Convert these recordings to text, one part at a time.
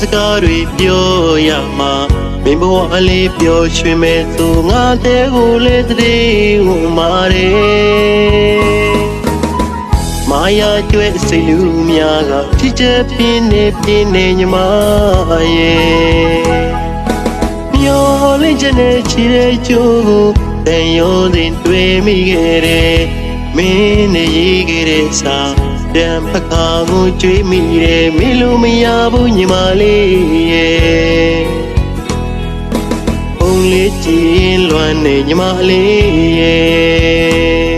စကားတွေပြောရမှာမင်းဘဝအလေးပြောရွှင်မဲ့သူငါတဲ့ကိုလေးတည်းဝင်မာတယ်မာယာကျွဲ့စိတ်လူများကချစ်ချက်ပြင်းနေပြင်းနေညီမရဲ့မျောလင်းချက်နဲ့ချီတဲ့ကျိုးကိုတန်ရုံးစဉ်တွေ့မိခဲ့တယ်မင်းနဲ့ရေးခဲ့တဲ့စာ တံဖခါကိုကြွေးမိတယ်မင်းလိုမရဘူးညီမလေးရဲ့ပုံလေးကြည့်လွမ်းနေညီမလေးရဲ့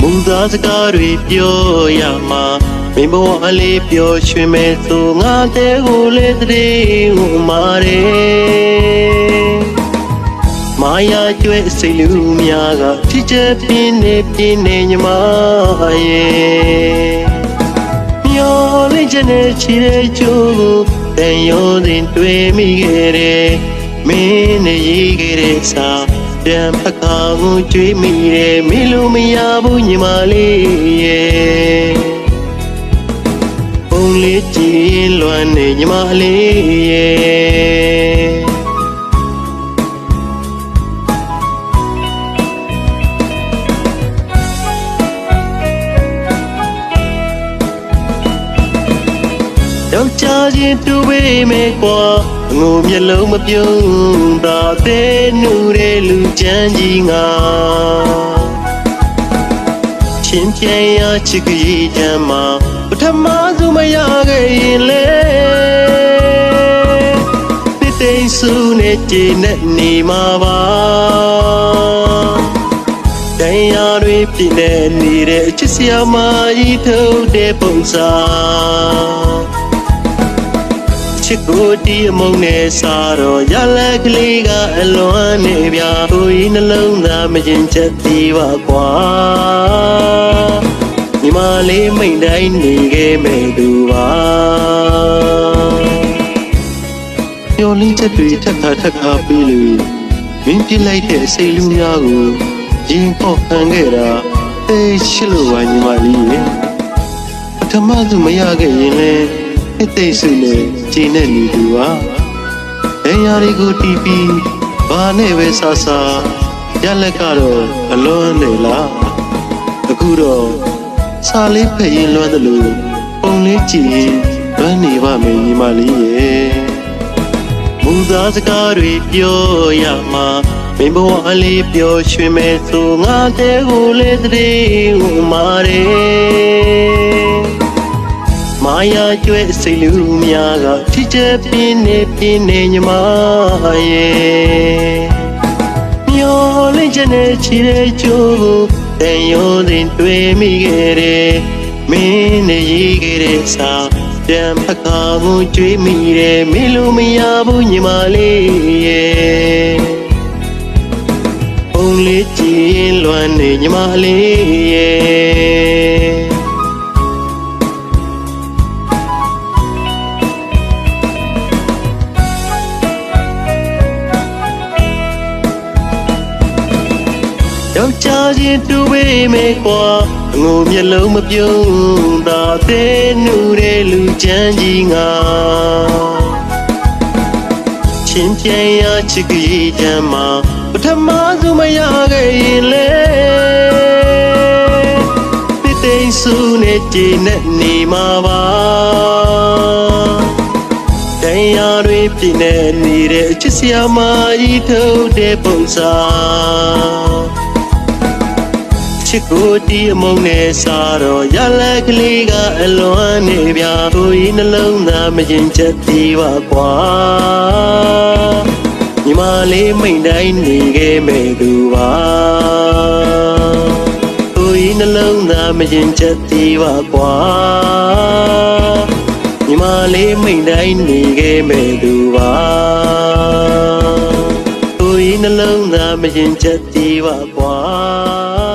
မူသားစကားတွေပြောရမှာ မင်းဘဝအလေးပြောရွှင်မဲ့သူငါတဲ့ကိုလေးတည်းဟိုမာတယ်မာယာကျွဲ့စိတ်လူများကချစ်ချက်ပြင်းနေပြင်းနေညီမရဲ့မျောလင်းချက်နဲ့ချီတဲ့ကျိုးကိုတန်ရုံးတင်တွေ့မိခဲ့တယ်မင်းနဲ့ရေးခဲ့တဲ့စာတံဖခါကိုကြွေးမိတယ်မင်းလိုမရဘူးညီမလေးရဲ့ပုံ လေးကြည့်လွမ်းနေညီမလေးရဲ့ယောက်ျားချင်းတူပေးမယ်ကွာငိုမျက်လုံးမပြုံးသာတဲ့နူတဲ့လူချမ်းကြီးငါ ချင်းပြန်ရချစ်ကြီးချမ်းမှာပထမဆုံးမရခဲ့ရင်လေတိတိမ်စုနဲ့ကြည်နဲ့နေမှာပါတရားတွေပြည့်နေနေတဲ့အချစ်စရာမကြီးထုတ်တဲ့ပုံစံ ချစ်ကိုတီးအမုန်းနဲ့စားတော့ရလက်ကလေးကအလွန်နေပြကိုဤနှလုံးသားမရင်ချက်သေးပါကွာညီမလေးမိန်တိုင်းနေခဲ့မဲ့သူပါညိုလင်းချက်တွေထက်ခါထက်ခါပြီးလို့မင်းပြစ်လိုက်တဲ့စိတ်လူများကိုရင်ပေါက်ခံခဲ့တာအေးရှိလို့ပါညီမလေးရေပထမသူမရခဲ့ရင်လည်း အသိစိတ်နဲ့ကျင်းတဲ့လူသူပါ။အဲယာရီကိုတီးပြီးဘာနဲ့ပဲဆာဆာရလက်ကတော့အလွန်နေလား။အခုတော့စာလေးဖက်ရင်လွမ်းတယ်လို့ပုံလေးကြည့်ရင်လွမ်းနေပါမယ်ညီမလေးရဲ့။မူသားစကားတွေပြောရမှာမင်းဘဝအလေးပြောရွှင်မဲ့ဆိုငါတဲ့ကိုလေးတည်းဟိုမာတယ် မာယာကျွဲ့စိတ်လူများကချစ်ချက်ပြင်းနေပြင်းနေညီမရဲ့မျောလင်းချက်နဲ့ချီတဲ့ကျိုးကိုတန်ရုံးတင်တွေ့မိခဲ့တယ်မင်းနဲ့ရေးခဲ့တဲ့စာတံဖခါကိုကြွေးမိတယ်မင်းလိုမရဘူးညီမလေးရဲ့ပုံလေးကြည့်လွမ်းနေညီမလေးရဲ့ ချင်းတူပေးမယ်ကွာငိုမျက်လုံးမပြုံးသာတဲ့နူတဲ့လူချမ်းကြီးငါချင်းပြန်ရချစ်ကြီးချမ်းမှာပထမဆုံးမရခဲ့ရင်လေတိတိမ်စုနဲ့ကြည်နဲ့နေမှာပါတရားတွေပြည့်နေနေတဲ့အချစ်စရာမကြီးထုတ်တဲ့ပုံစံ ချစ်ကိုတီးအမုန်းနဲ့စားတော့ရလက်ကလေးကအလွန်နေပြကိုဤနှလုံးသားမရင်ချက်သေးပါကွာညီမလေးမိန်တိုင်းနေခဲ့မဲ့သူပါကိုဤနှလုံးသားမရင်ချက်သေးပါကွာညီမလေးမိန်တိုင်းနေခဲ့မဲ့သူပါကိုဤနှလုံးသားမရင်ချက်သေးပါကွာ